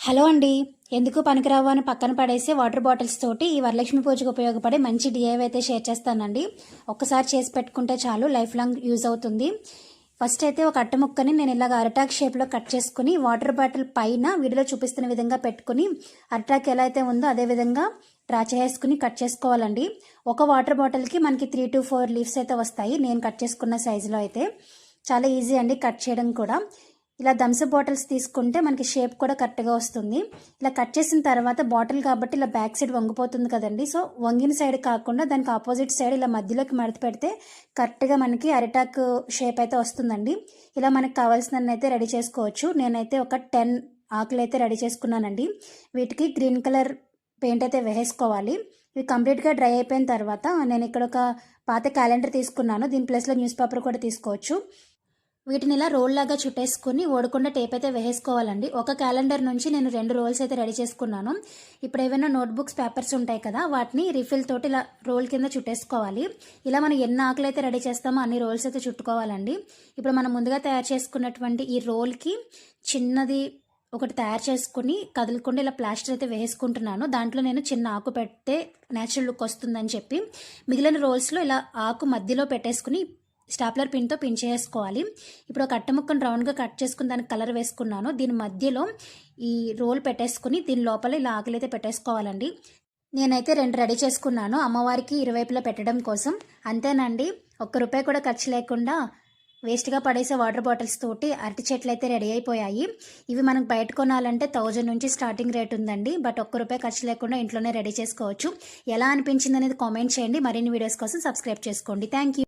Hello అండి. ఎందుకు పనికిరావు అని పక్కన పడేసి వాటర్ బాటిల్స్ తోటి ఈ వరలక్ష్మి పూజకు ఉపయోగపడే మంచి డిఐవ్ అయితే షేర్ చేస్తానండి. ఒక్కసారి చేసి పెట్టుకుంటే చాలు లైఫ్ లాంగ్ యూజ్ అవుతుంది. ఫస్ట్ అయితే ఒక అట్ట ముక్కని నేను ఇలాగ అరటాక్ షేప్లో కట్ చేసుకుని వాటర్ బాటిల్ పైన వీడియోలో చూపిస్తున్న విధంగా పెట్టుకుని అరటాక్ ఎలా అయితే ఉందో అదే విధంగా డ్రా చేసుకుని కట్ చేసుకోవాలండి. ఒక వాటర్ బాటిల్కి మనకి త్రీ టు ఫోర్ లీవ్స్ అయితే వస్తాయి. నేను కట్ చేసుకున్న సైజులో అయితే. చాలా ఈజీ అండి కట్ చేయడం కూడా. ఇలా థమ్స్అప్ బాటిల్స్ తీసుకుంటే మనకి షేప్ కూడా కరెక్ట్గా వస్తుంది. ఇలా కట్ చేసిన తర్వాత బాటిల్ కాబట్టి ఇలా బ్యాక్ సైడ్ వంగిపోతుంది కదండి. సో వంగిన సైడ్ కాకుండా దానికి ఆపోజిట్ సైడ్ ఇలా మధ్యలోకి మడత పెడితే కరెక్ట్గా మనకి అరిటాక్ షేప్ అయితే వస్తుందండి. ఇలా మనకు కావాల్సిన అయితే రెడీ చేసుకోవచ్చు. నేనైతే ఒక టెన్ ఆకులు అయితే రెడీ చేసుకున్నానండి. వీటికి గ్రీన్ కలర్ పెయింట్ అయితే వేసుకోవాలి ఇవి కంప్లీట్గా డ్రై అయిపోయిన తర్వాత నేను ఇక్కడ ఒక పాత క్యాలెండర్ తీసుకున్నాను. దీని ప్లేస్లో న్యూస్ పేపర్ కూడా తీసుకోవచ్చు. వీటిని ఇలా రోల్ లాగా చుట్టేసుకుని ఓడకుండా టేప్ అయితే వేసుకోవాలండి ఒక క్యాలెండర్ నుంచి నేను రెండు రోల్స్ అయితే రెడీ చేసుకున్నాను. ఇప్పుడు ఏమైనా నోట్బుక్స్ పేపర్స్ ఉంటాయి కదా వాటిని రిఫిల్ తోటి ఇలా రోల్ కింద చుట్టేసుకోవాలి. ఇలా మనం ఎన్ని ఆకులు అయితే రెడీ చేస్తామో అన్ని రోల్స్ అయితే చుట్టుకోవాలండి. ఇప్పుడు మనం ముందుగా తయారు చేసుకున్నటువంటి ఈ రోల్కి చిన్నది ఒకటి తయారు చేసుకుని కదలకుండా ఇలా ప్లాస్టర్ అయితే వేసుకుంటున్నాను దాంట్లో నేను చిన్న ఆకు పెడితే న్యాచురల్ లుక్ వస్తుందని చెప్పి మిగిలిన రోల్స్లో ఇలా ఆకు మధ్యలో పెట్టేసుకుని స్టాప్లర్ పిన్తో పిన్ చేసుకోవాలి ఇప్పుడు ఒక అట్ట ముక్కను రౌండ్గా కట్ చేసుకుని దానికి కలర్ వేసుకున్నాను. దీని మధ్యలో ఈ రోల్ పెట్టేసుకుని దీని లోపల ఇలా ఆకులైతే పెట్టేసుకోవాలండి. నేనైతే రెండు రెడీ చేసుకున్నాను. అమ్మవారికి ఇరువైపులా పెట్టడం కోసం. అంతేనండి ఒక్క రూపాయి కూడా ఖర్చు లేకుండా వేస్ట్గా పడేసే వాటర్ బాటిల్స్ తోటి అరటి చెట్లు అయితే రెడీ అయిపోయాయి. ఇవి మనకు బయట కొనాలంటే థౌజండ్ నుంచి స్టార్టింగ్ రేట్ ఉందండి. బట్ ఒక్క రూపాయి ఖర్చు లేకుండా ఇంట్లోనే రెడీ చేసుకోవచ్చు. ఎలా అనిపించింది అనేది కామెంట్ చేయండి. మరిన్ని వీడియోస్ కోసం సబ్స్క్రైబ్ చేసుకోండి. Thank you.